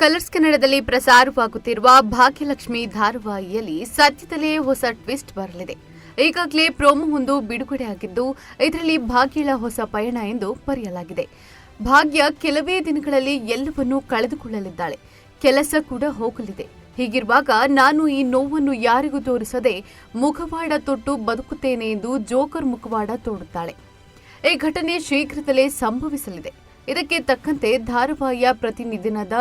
Colours ಕನ್ನಡದಲ್ಲಿ ಪ್ರಸಾರವಾಗುತ್ತಿರುವ ಭಾಗ್ಯಲಕ್ಷ್ಮಿ ಧಾರಾವಾಹಿಯಲ್ಲಿ ಸದ್ಯದಲ್ಲೇ ಹೊಸ ಟ್ವಿಸ್ಟ್ ಬರಲಿದೆ. ಈಗಾಗಲೇ ಪ್ರೋಮೋ ಒಂದು ಬಿಡುಗಡೆಯಾಗಿದ್ದು ಇದರಲ್ಲಿ ಭಾಗ್ಯಳ ಹೊಸ ಪಯಣ ಎಂದು ಬರೆಯಲಾಗಿದೆ. ಭಾಗ್ಯ ಕೆಲವೇ ದಿನಗಳಲ್ಲಿ ಎಲ್ಲವನ್ನೂ ಕಳೆದುಕೊಳ್ಳಲಿದ್ದಾಳೆ. ಕೆಲಸ ಕೂಡ ಹೋಗಲಿದೆ. ಹೀಗಿರುವಾಗ ನಾನು ಈ ನೋವನ್ನು ಯಾರಿಗೂ ತೋರಿಸದೆ ಮುಖವಾಡ ತೊಟ್ಟು ಬದುಕುತ್ತೇನೆ ಎಂದು ಜೋಕರ್ ಮುಖವಾಡ ತೋಡುತ್ತಾಳೆ. ಈ ಘಟನೆ ಶೀಘ್ರದಲ್ಲೇ ಸಂಭವಿಸಲಿದೆ. ಇದಕ್ಕೆ ತಕ್ಕಂತೆ ಧಾರಾವಾಹಿಯ ಪ್ರತಿನಿಧಿನದ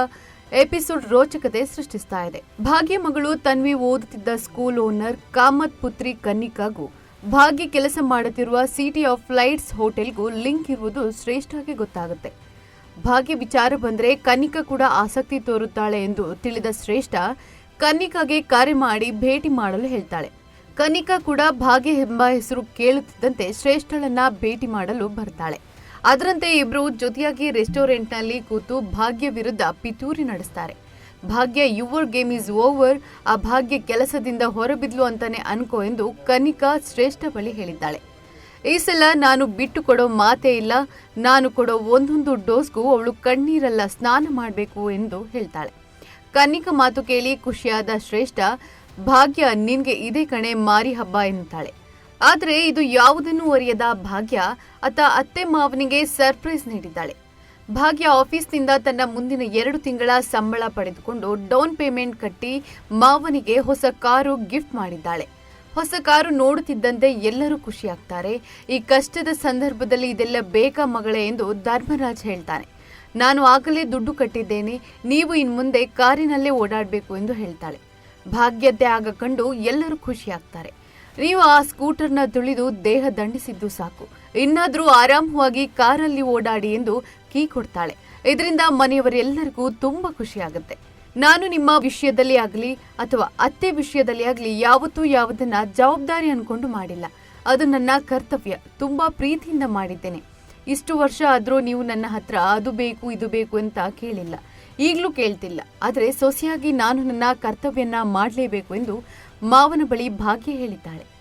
ಎಪಿಸೋಡ್ ರೋಚಕತೆ ಸೃಷ್ಟಿಸ್ತಾ ಇದೆ. ಭಾಗ್ಯ ಮಗಳು ತನ್ವಿ ಓದುತ್ತಿದ್ದ ಸ್ಕೂಲ್ ಓನರ್ ಕಾಮತ್ ಪುತ್ರಿ ಕನ್ನಿಕಾಗೂ ಭಾಗ್ಯ ಕೆಲಸ ಮಾಡುತ್ತಿರುವ ಸಿಟಿ ಆಫ್ ಫ್ಲೈಟ್ಸ್ ಹೋಟೆಲ್ಗೂ ಲಿಂಕ್ ಇರುವುದು ಶ್ರೇಷ್ಠವಾಗಿ ಗೊತ್ತಾಗುತ್ತೆ. ಭಾಗ್ಯ ವಿಚಾರ ಬಂದ್ರೆ ಕನ್ನಿಕಾ ಕೂಡ ಆಸಕ್ತಿ ತೋರುತ್ತಾಳೆ ಎಂದು ತಿಳಿದ ಶ್ರೇಷ್ಠ ಕನ್ನಿಕಾಗೆ ಕರೆ ಮಾಡಿ ಭೇಟಿ ಮಾಡಲು ಹೇಳ್ತಾಳೆ. ಕನಿಕಾ ಕೂಡ ಭಾಗ್ಯ ಎಂಬ ಹೆಸರು ಕೇಳುತ್ತಿದ್ದಂತೆ ಶ್ರೇಷ್ಠಳನ್ನ ಭೇಟಿ ಮಾಡಲು ಬರ್ತಾಳೆ. ಅದರಂತೆ ಇಬ್ರು ಜೊತೆಯಾಗಿ ರೆಸ್ಟೋರೆಂಟ್ನಲ್ಲಿ ಕೂತು ಭಾಗ್ಯ ವಿರುದ್ಧ ಪಿತೂರಿ ನಡೆಸ್ತಾರೆ. ಭಾಗ್ಯ ಯುವರ್ ಗೇಮ್ ಈಸ್ ಓವರ್, ಆ ಭಾಗ್ಯ ಕೆಲಸದಿಂದ ಹೊರಬಿದ್ಲು ಅಂತಾನೆ ಅನ್ಕೋ ಎಂದು ಕನಿಕಾ ಶ್ರೇಷ್ಠ ಬಳಿ ಹೇಳಿದ್ದಾಳೆ. ಈ ಸಲ ನಾನು ಬಿಟ್ಟು ಕೊಡೋ ಮಾತೇ ಇಲ್ಲ, ನಾನು ಕೊಡೋ ಒಂದೊಂದು ಡೋಸ್ಗೂ ಅವಳು ಕಣ್ಣೀರಲ್ಲ ಸ್ನಾನ ಮಾಡಬೇಕು ಎಂದು ಹೇಳ್ತಾಳೆ. ಕನ್ನಿಕ ಮಾತು ಕೇಳಿ ಖುಷಿಯಾದ ಶ್ರೇಷ್ಠ, ಭಾಗ್ಯ ನಿನ್ಗೆ ಇದೇ ಕಣೆ ಮಾರಿ ಹಬ್ಬ ಎನ್ನುತ್ತಾಳೆ ಆದರೆ ಇದು ಯಾವುದನ್ನೂ ಅರಿಯದ ಭಾಗ್ಯ? ಆತ ಅತ್ತೆ ಮಾವನಿಗೆ ಸರ್ಪ್ರೈಸ್ ನೀಡಿದ್ದಾಳೆ. ಭಾಗ್ಯ ಆಫೀಸ್ನಿಂದ ತನ್ನ ಮುಂದಿನ ಎರಡು ತಿಂಗಳ ಸಂಬಳ ಪಡೆದುಕೊಂಡು ಡೌನ್ ಪೇಮೆಂಟ್ ಕಟ್ಟಿ ಮಾವನಿಗೆ ಹೊಸ ಕಾರು ಗಿಫ್ಟ್ ಮಾಡಿದ್ದಾಳೆ. ಹೊಸ ಕಾರು ನೋಡುತ್ತಿದ್ದಂತೆ ಎಲ್ಲರೂ ಖುಷಿಯಾಗ್ತಾರೆ. ಈ ಕಷ್ಟದ ಸಂದರ್ಭದಲ್ಲಿ ಇದೆಲ್ಲ ಬೇಗ ಮಗಳೇ ಎಂದು ಧರ್ಮರಾಜ್ ಹೇಳ್ತಾನೆ. ನಾನು ಆಗಲೇ ದುಡ್ಡು ಕಟ್ಟಿದ್ದೇನೆ, ನೀವು ಇನ್ಮುಂದೆ ಕಾರಿನಲ್ಲೇ ಓಡಾಡಬೇಕು ಎಂದು ಹೇಳ್ತಾಳೆ. ಭಾಗ್ಯತೆ ಆಗ ಕಂಡು ಎಲ್ಲರೂ ಖುಷಿಯಾಗ್ತಾರೆ. ನೀವು ಆ ಸ್ಕೂಟರ್ನ ತುಳಿದು ದೇಹ ದಂಡಿಸಿದ್ದು ಸಾಕು. ಇನ್ನಾದರೂ ಆರಾಮವಾಗಿ ಕಾರಲ್ಲಿ ಓಡಾಡಿ ಎಂದು ಕೀ ಕೊಡ್ತಾಳೆ. ಇದರಿಂದ ಮನೆಯವರೆಲ್ಲರಿಗೂ ತುಂಬಾ ಖುಷಿಯಾಗುತ್ತೆ. ನಾನು ನಿಮ್ಮ ವಿಷಯದಲ್ಲಿ ಆಗಲಿ ಅಥವಾ ಅತ್ತೆ ವಿಷಯದಲ್ಲಿ ಆಗಲಿ ಯಾವತ್ತೂ ಯಾವುದನ್ನ ಜವಾಬ್ದಾರಿ ಅನ್ಕೊಂಡು ಮಾಡಿಲ್ಲ. ಅದು ನನ್ನ ಕರ್ತವ್ಯ. ತುಂಬಾ ಪ್ರೀತಿಯಿಂದ ಮಾಡಿದ್ದೇನೆ. ಇಷ್ಟು ವರ್ಷ ಆದರೂ ನೀವು ನನ್ನ ಹತ್ರ ಅದು ಬೇಕು, ಇದು ಬೇಕು ಅಂತ ಕೇಳಿಲ್ಲ. ಈಗಲೂ ಕೇಳ್ತಿಲ್ಲ. ಆದರೆ ಸೊಸೆಯಾಗಿ ನಾನು ನನ್ನ ಕರ್ತವ್ಯನ ಮಾಡಲೇಬೇಕು ಎಂದು ಮಾವನ ಬಳಿ ಭಾಗ್ಯ ಹೇಳಿದ್ದಾಳೆ